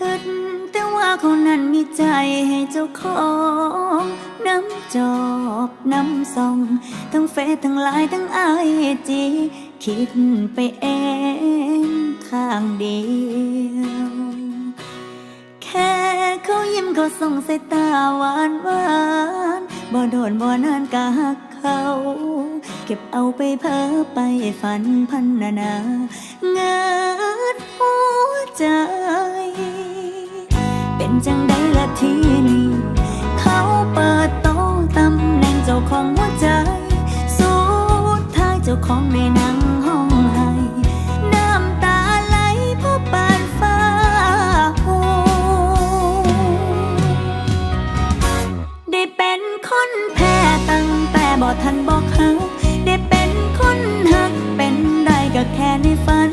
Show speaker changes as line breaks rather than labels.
คิดแต่ว่าเขานั้นมีใจให้เจ้าของน้ำจอบน้ำส่อง ทั้งเฟซทั้งไลน์ทั้งไอจีคิดไปเองข้างเดียวแค่เขายิ้มเขาส่งสายตาหวานหวานบ่โดนบ่นานกะหักเขาเก็บเอาไปเพ้อไปฝันพันนานาเงิดหัวใจ เป็นจังใดละทีนี้ เขาเปิดโต๊ะตำแหน่งเจ้าของหัวใจ สุดท้ายเจ้าของไม่นั่งห้องให้น้ำตาไหลเพราะปานฟ้าหูได้เป็นคนแพ้ตั้งแต่บอทันบอกเขาได้เป็นคนหักเป็นได้ก็แค่ในฝัน